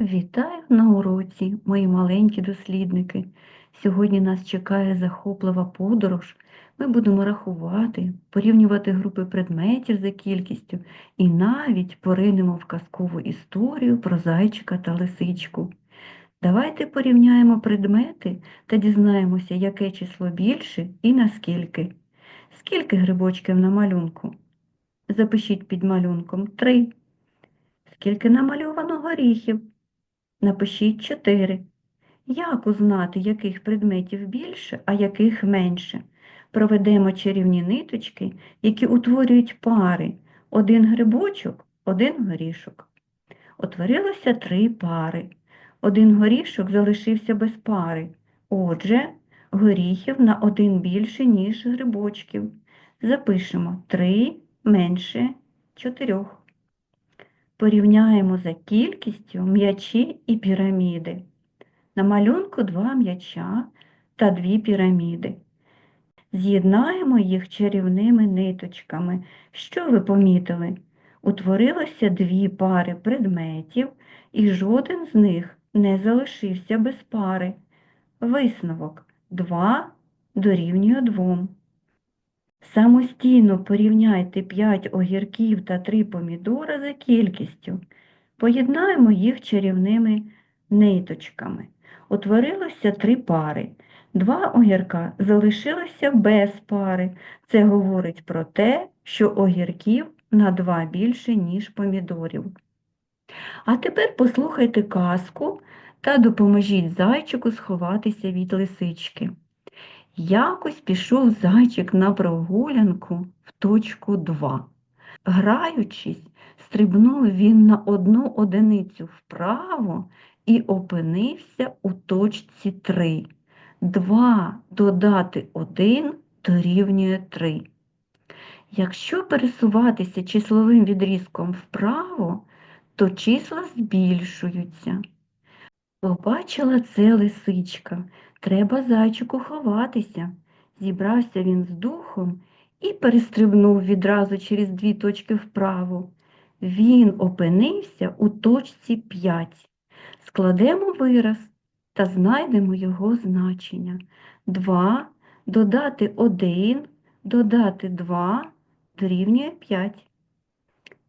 Вітаю на уроці, мої маленькі дослідники. Сьогодні нас чекає захоплива подорож. Ми будемо рахувати, порівнювати групи предметів за кількістю і навіть поринемо в казкову історію про зайчика та лисичку. Давайте порівняємо предмети та дізнаємося, яке число більше і наскільки. Скільки грибочків на малюнку? Запишіть під малюнком три. Скільки намальовано горіхів? Напишіть 4. Як узнати, яких предметів більше, а яких менше? Проведемо чарівні ниточки, які утворюють пари. Один грибочок, один горішок. Утворилося три пари. Один горішок залишився без пари. Отже, горіхів на один більше, ніж грибочків. Запишемо 3 менше 4. Порівняємо за кількістю м'ячі і піраміди. На малюнку два м'яча та дві піраміди. З'єднаємо їх чарівними ниточками. Що ви помітили? Утворилося дві пари предметів, і жоден з них не залишився без пари. Висновок 2 дорівнює 2. Самостійно порівняйте 5 огірків та 3 помідора за кількістю. Поєднаємо їх чарівними ниточками. Утворилося три пари. Два огірка залишилося без пари. Це говорить про те, що огірків на два більше, ніж помідорів. А тепер послухайте казку та допоможіть зайчику сховатися від лисички. Якось пішов зайчик на прогулянку в точку 2. Граючись, стрибнув він на одну одиницю вправо і опинився у точці 3. 2 додати 1 дорівнює 3. Якщо пересуватися числовим відрізком вправо, то числа збільшуються. Побачила це лисичка. Треба зайчику ховатися. Зібрався він з духом і перестрибнув відразу через дві точки вправо. Він опинився у точці 5. Складемо вираз та знайдемо його значення. 2 додати 1, додати 2 дорівнює 5.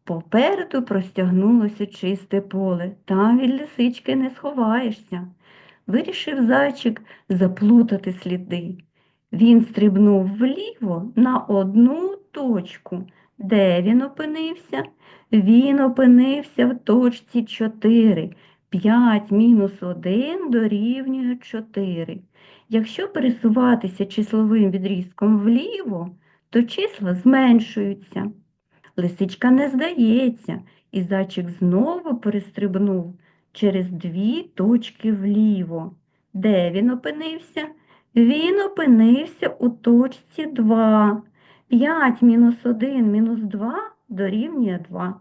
Попереду простягнулося чисте поле, там від лисички не сховаєшся. Вирішив зайчик заплутати сліди. Він стрибнув вліво на одну точку. Де він опинився? Він опинився в точці 4. 5 мінус 1 дорівнює 4. Якщо пересуватися числовим відрізком вліво, то числа зменшуються. Лисичка не здається, і зайчик знову перестрибнув через дві точки вліво. Де він опинився? Він опинився у точці 2. 5 мінус 1 мінус 2 дорівнює 2.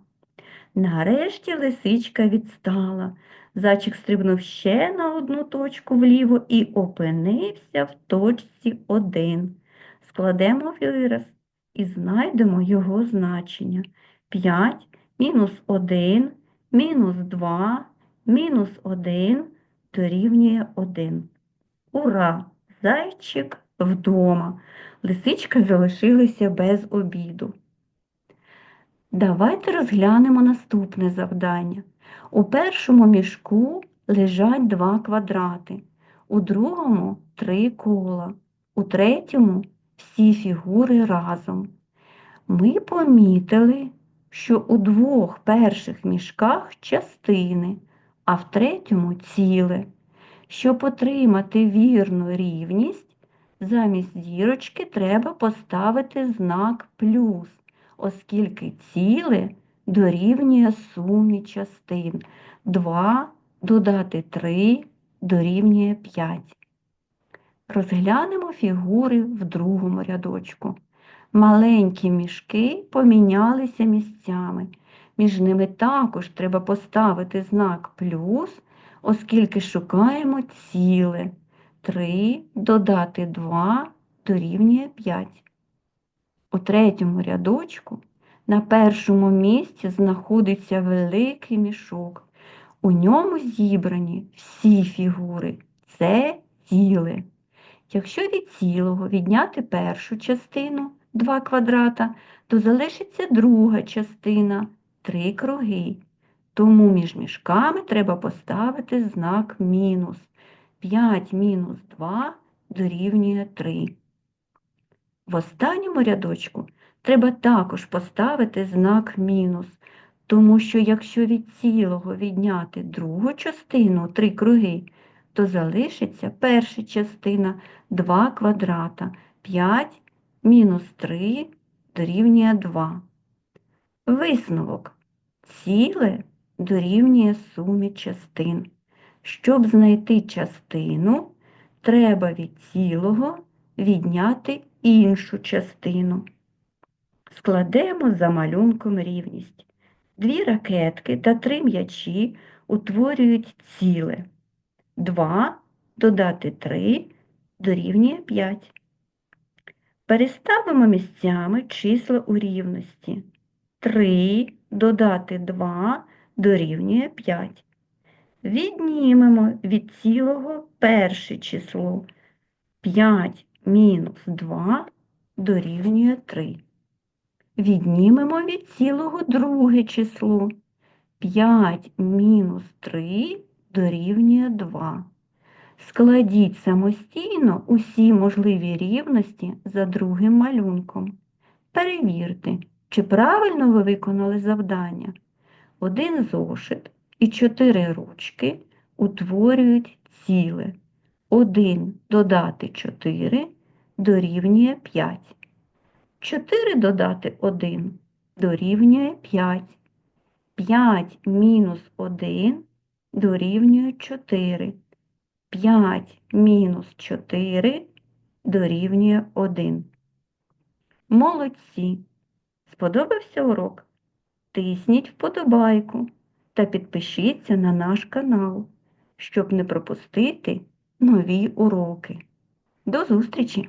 Нарешті лисичка відстала. Зайчик стрибнув ще на одну точку вліво і опинився в точці 1. Складемо вираз і знайдемо його значення. 5 мінус 1 мінус 2 мінус 1 дорівнює 1. Ура! Зайчик вдома. Лисичка залишилася без обіду. Давайте розглянемо наступне завдання. У першому мішку лежать два квадрати, у другому три кола, у третьому всі фігури разом. Ми помітили, що у двох перших мішках частини, а в третьому ціле. Щоб отримати вірну рівність, замість зірочки треба поставити знак плюс, оскільки ціле дорівнює сумі частин. 2 додати 3 дорівнює 5. Розглянемо фігури в другому рядочку. Маленькі мішки помінялися місцями. Між ними також треба поставити знак плюс, оскільки шукаємо ціле. 3 додати 2 дорівнює 5. У третьому рядочку на першому місці знаходиться великий мішок. У ньому зібрані всі фігури. Це ціле. Якщо від цілого відняти першу частину 2 квадрата, то залишиться друга частина 3 круги. Тому між мішками треба поставити знак мінус. 5 мінус 2 дорівнює 3. В останньому рядочку треба також поставити знак мінус, тому що якщо від цілого відняти другу частину 3 круги, то залишиться перша частина 2 квадрата. 5 мінус 3 дорівнює 2. Висновок. Ціле дорівнює сумі частин. Щоб знайти частину, треба від цілого відняти іншу частину. Складемо за малюнком рівність. Дві ракетки та три м'ячі утворюють ціле. 2 додати 3 дорівнює 5. Переставимо місцями числа у рівності. 3 додати 2 дорівнює 5. Віднімемо від цілого перше число. 5 мінус 2 дорівнює 3. Віднімемо від цілого друге число. 5 мінус 3 дорівнює 2. Складіть самостійно усі можливі рівності за другим малюнком. Перевірте, чи правильно ви виконали завдання. Один зошит і чотири ручки утворюють ціле. 1 додати 4 дорівнює 5. 4 додати 1 дорівнює 5. 5 мінус 1 дорівнює 4. 5 мінус 4 дорівнює 1. Молодці! Сподобався урок? Тисніть вподобайку та підпишіться на наш канал, щоб не пропустити нові уроки. До зустрічі!